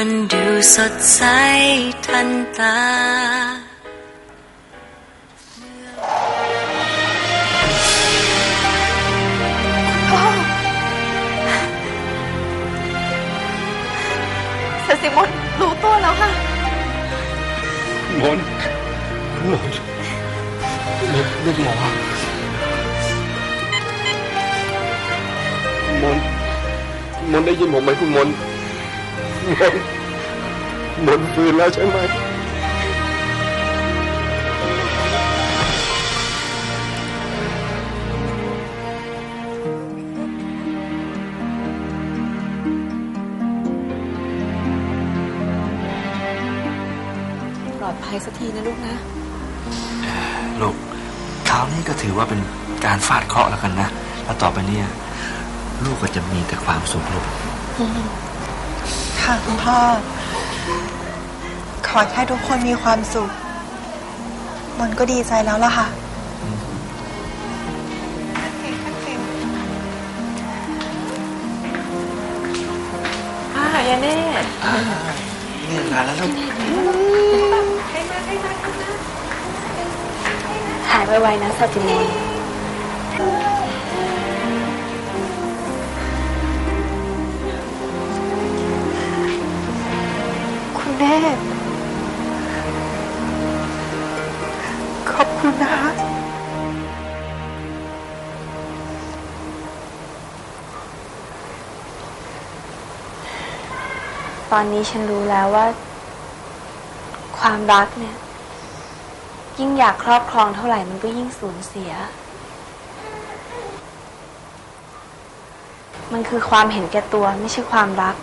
มันดูสดใสทันตา เซซิมอนรู้ตัวแล้วค่ะมนมนลูกลูกหมอมนมนได้ยินผมไหมคุณมน มนมนฟื้นแล้วใช่ไหมปลอดภัยสักทีนะลูกนะ ลูกคราวนี้ก็ถือว่าเป็นการฟาดเคราะห์แล้วกันนะ แล้วต่อไปเนี่ย ลูกก็จะมีแต่ความสุขลูก ค่ะคุณพ่อ ขอแค่ทุกคนมีความสุข มันก็ดีใจแล้วล่ะค่ะอ่ายาเน่นี่งานแล้วลูกหายไวๆนะซาจิมอน แม่ ขอบคุณนะคะตอนนี้ฉันรู้แล้วว่า ความรักเนี่ย ยิ่งอยากครอบครองเท่าไหร่มันก็ยิ่งสูญเสีย มันคือความเห็นแก่ตัวไม่ใช่ความรัก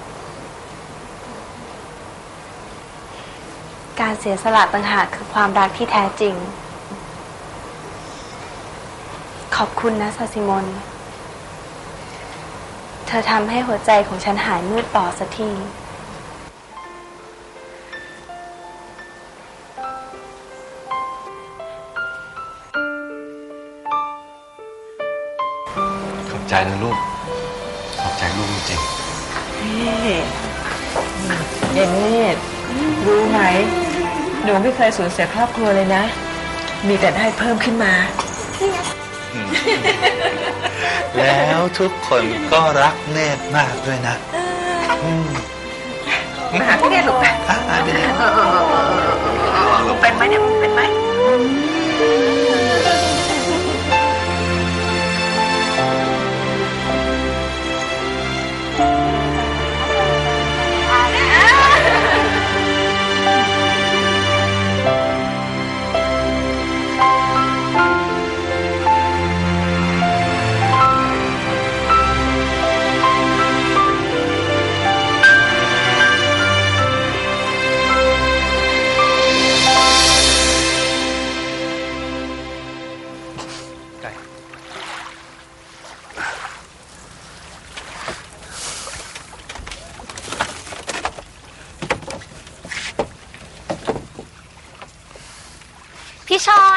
การเสียสละต่างหากคือความรักที่แท้จริง ขอบคุณนะซาซิมอนเธอทำให้หัวใจของฉันหายมืดบอดสักทีขอบใจนะลูก ขอบใจลูกจริงเย็นเนตรรู้ไหม หนูไม่เคยสูญเสียครอบครัวเลยนะ มีแต่ได้เพิ่มขึ้นมาๆแล้วทุกคนก็รักเนตรมากด้วยนะมมาหาพี่เนตรลูกไปอะอะไปเลยลูกเป็นไหมเนี่ย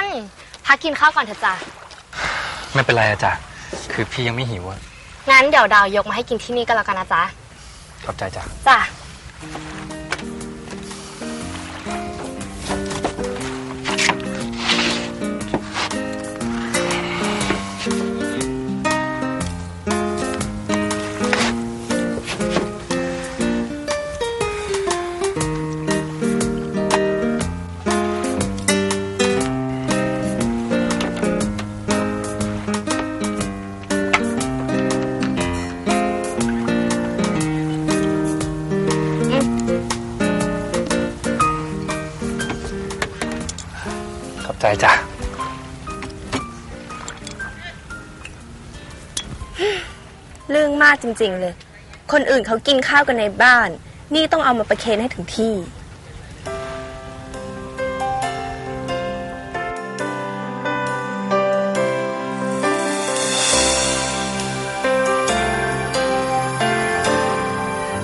นพักกินข้าวก่อนเถอะจ้ะไม่เป็นไรอะจ๊ะคือพี่ยังไม่หิวอะงั้นเดี๋ยวดาวยกมาให้กินที่นี่ก็แล้วกันนะจ๊ะขอบใจจ้ะจ้ะ เรื่องมากจริง ๆ เลย คนอื่นเขากินข้าวกันในบ้าน นี่ต้องเอามาประเคนให้ถึงที่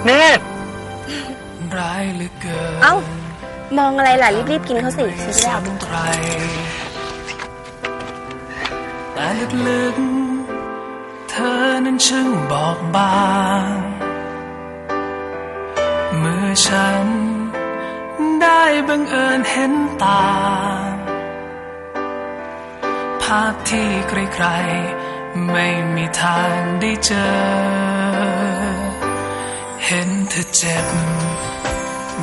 เนตรเอ้า มองอะไรล่ะ รีบๆกินเขาสิฉันจะได้เอาไปแต่ลึกๆ เธอนั้นช่างบอกบางเหมือนฉันได้บังเอิญเห็นตาภาพที่ใครๆไม่มีทางได้เจอ เห็นเธอเจ็บ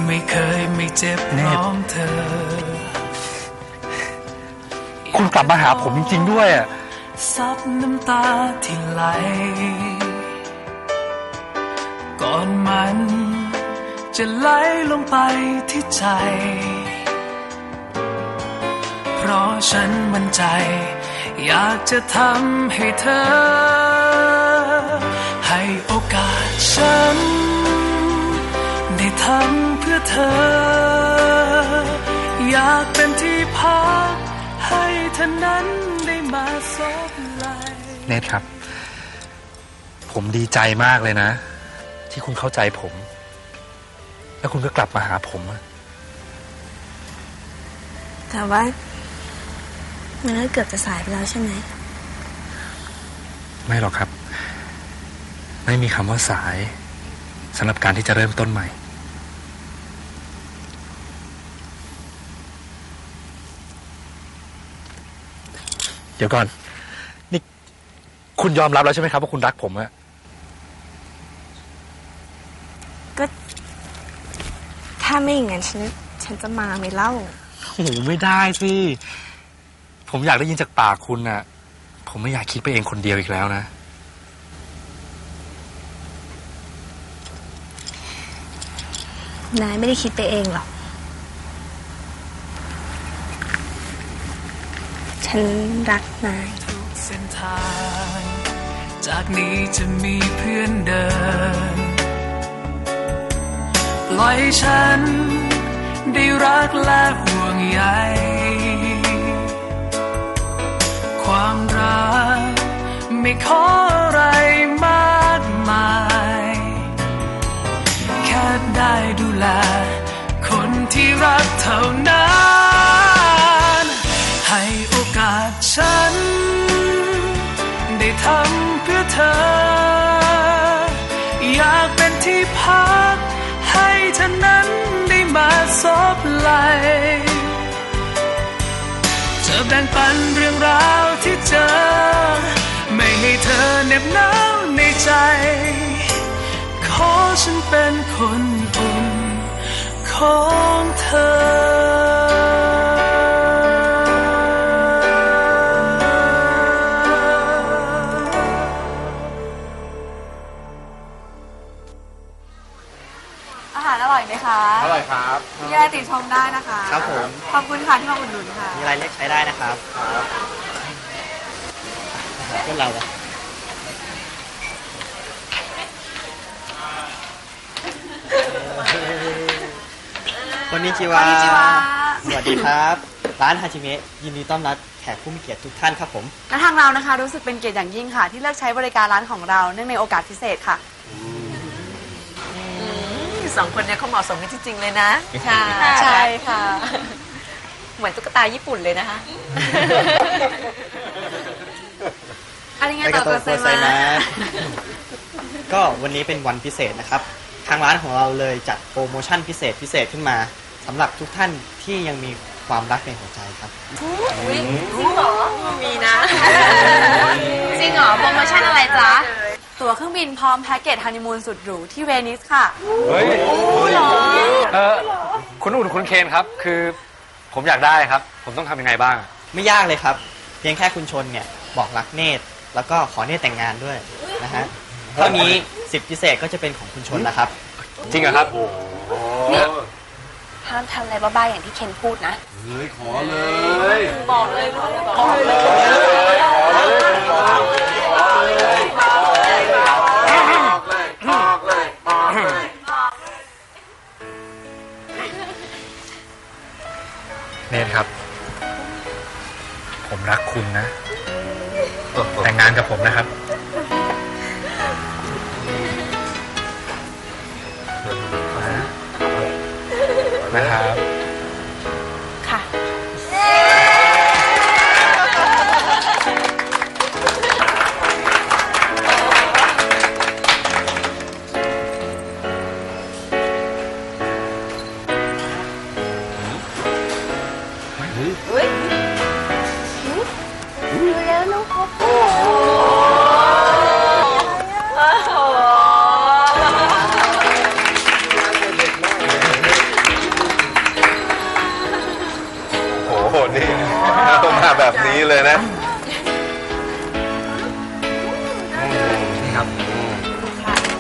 ไม่เคยไม่เจ็บพร้อมเธอ คุณกลับมาหาผมจริง ๆ ด้วยอะ ซับน้ำตาที่ไหล ก่อนมันจะไหลลงไปที่ใจ เพราะฉันมั่นใจ อยากจะทำให้เธอ ให้โอกาสฉัน ได้ทำเพื่อเธอ อยากเป็นที่พักให้เธอนั้น ได้มาซบไหลเนทครับ ผมดีใจมากเลยนะ ที่คุณเข้าใจผม แล้วคุณก็กลับมาหาผมอะแต่ว่ามันก็เกือบจะสายไปแล้วใช่ไหม ไม่หรอกครับ ไม่มีคำว่าสายสำหรับการที่จะเริ่มต้นใหม่ เดี๋ยวก่อน นี่คุณยอมรับแล้วใช่ไหมครับว่าคุณรักผมอะก็ ถ้าไม่อย่างนั้นฉันฉันจะมาไหม่เล่า โอ้โหไม่ได้สิ ผมอยากได้ยินจากปากคุณน่ะ ผมไม่อยากคิดไปเองคนเดียวอีกแล้วนะ นายไม่ได้คิดไปเองหรอก ฉันรักนายเส้นทาง จากนี้จะมีเพื่อนเดิน ปล่อยฉัน ได้รักและห่วงใย ความรัก ไม่ขออะไรมากมาย แค่ได้ดูแล คนที่รักเท่านั้น ให้ ฉัน ได้ทำเพื่อเธอ อยากเป็นที่พัก ให้เธอนั้นได้มาซบไหลจะแบ่งปันเรื่องราวที่เจอ ไม่ให้เธอเหน็บหนาวในใจ ขอฉันเป็นคนอุ่นของเธอ ติชมได้นะคะครับผม ขอบคุณค่ะที่มาอุดหนุนค่ะ มีอะไรเลือกใช้ได้นะครับกันเราคนนี้ชิวา สวัสดีครับ ร้านฮาชิเมะยินดีต้อนรับแขกผู้มีเกียรติทุกท่านครับผม และทางเรานะคะ รู้สึกเป็นเกียรติอย่างยิ่งค่ะ ที่เลือกใช้บริการร้านของเราเนื่องในโอกาสพิเศษค่ะ สองคนเนี้เขาเหมาะสมกันจริงๆเลยนะ ค่ะใช่ค่ะ เหมือนตุ๊กตาญี่ปุ่นเลยนะคะอันนี้ไงไปต่กัอบตัวตัวโปเซรไซมานะก็วันนี้เป็นวันพิเศษนะครับ ทางร้านของเราเลยจัดโปรโมชั่นพิเศษพิเศษขึ้นมาสำหรับทุกท่านที่ยังมีความรักในหัวใจครับมีนะจริงเหรอโปรโมชั่นอะไรจ๊ะ ตั๋วเครื่องบินพร้อมแพ็กเกจฮันนีมูนสุดหรูที่เวนิสค่ะ เฮ้ยเออคุณอุ่นคุณเคนครับ คือผมอยากได้ครับ ผมต้องทำยังไงบ้าง ไม่ยากเลยครับ เพียงแค่คุณชนเนี่ยบอกรักเนตรแล้วก็ขอเนตรแต่งงานด้วยนะฮะเท่านี้สิบพิเศษก็จะเป็นของคุณชนแล้วครับ จริงเหรอครับ ห้ามทำอะไรบ้าๆอย่างที่เคนพูดนะเฮ้ยขอเลยบอกเลยบอกเลย รักคุณนะ แต่งงานกับผมนะครับ นะครับ ค่ะเฮ้ย นโอ้โห นี่มาแบบนี้เลยนะนี่ครับ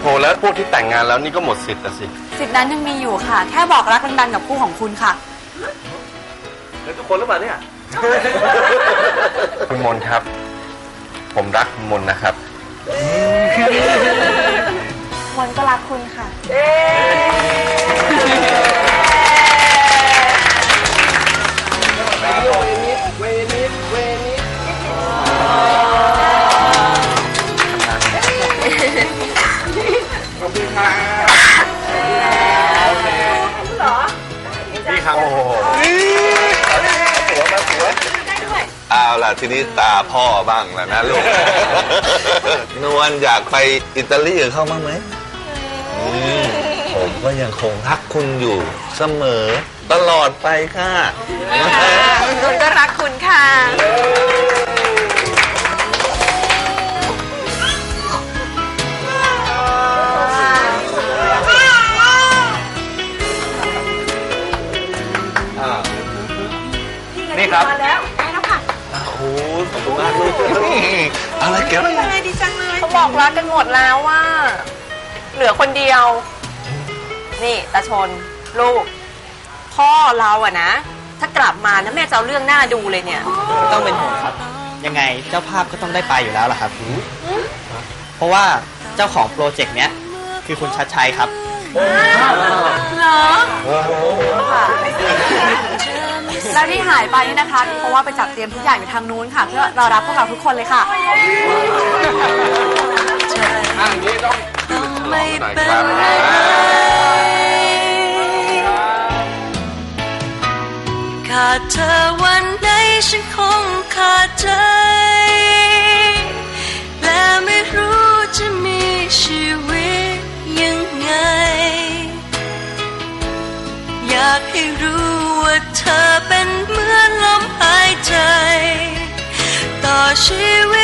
โหแล้วพวกที่แต่งงานแล้วนี่ก็หมดสิทธิ์อะสิ สิทธินั้นยังมีอยู่ค่ะ แค่บอกรักดังๆกับคู่ของคุณค่ะทุกคนหรือเปล่าเนี่ย คุณมนครับ ผมรักคุณมนนะครับ มนก็รักคุณค่ะนี่ ทีนี้ตาพ่อบ้างแล้วนะลูก นวลอยากไปอิตาลีกับเขาบ้างไหมอืมผมก็ยังคงรักคุณอยู่เสมอ ตลอดไปค่ะ คุณก็รักคุณค่ะ ขอบคุณมากลูกอะไรแกวเขาบอกรักกันหมดแล้วว่า เหลือคนเดียว นี่ตาชนลูก พ่อเราอะนะ ถ้ากลับมานะแม่จะเอาเรื่องหน้าดูเลยเนี่ยไม่ต้องเป็นห่วงครับ ยังไงเจ้าภาพก็ต้องได้ไปอยู่แล้วล่ะครับ เพราะว่าเจ้าของโปรเจกต์เนี้ย คือคุณชัดชัยครับ แล้วที่หายไปนี่นะคะเพราะว่าไปจัดเตรียมทุกอย่างอยู่ทางนู้นค่ะ เพื่อรอรับพวกเราทุกคนเลยค่ะอ้างนี้ต้องต้องไม่หน่อยเป็นครับไรขาดเธอวันไหนฉันคงขาดใจ้รู้ว่าเธอเป็นเหมือนลมหายใจ ต่อชีวิต